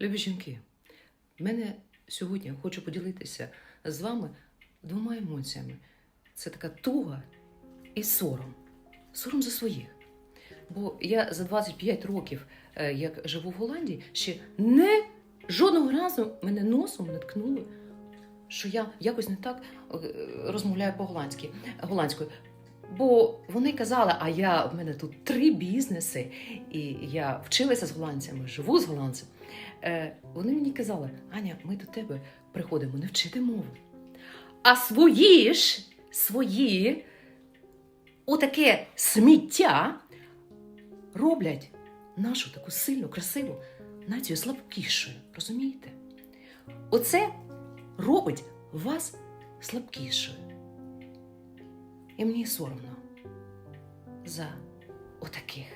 Любі жінки, мене сьогодні хочу поділитися з вами двома емоціями. Це така туга і сором. Сором за своїх. Бо я за 25 років, е, як живу в Голландії, ще не жодного разу мене носом не ткнули, що я якось не так е, розмовляю по-голландськи, голландською. Бо вони казали, а я в мене тут три бізнеси, і я вчилася з голландцями, живу з голландцями. Е, вони мені казали, Аня, ми до тебе приходимо не вчити мову. А свої ж, свої, отаке сміття роблять нашу таку сильну, красиву націю слабкішою. Розумієте? Оце робить вас слабкішою. І мені соромно за отаких.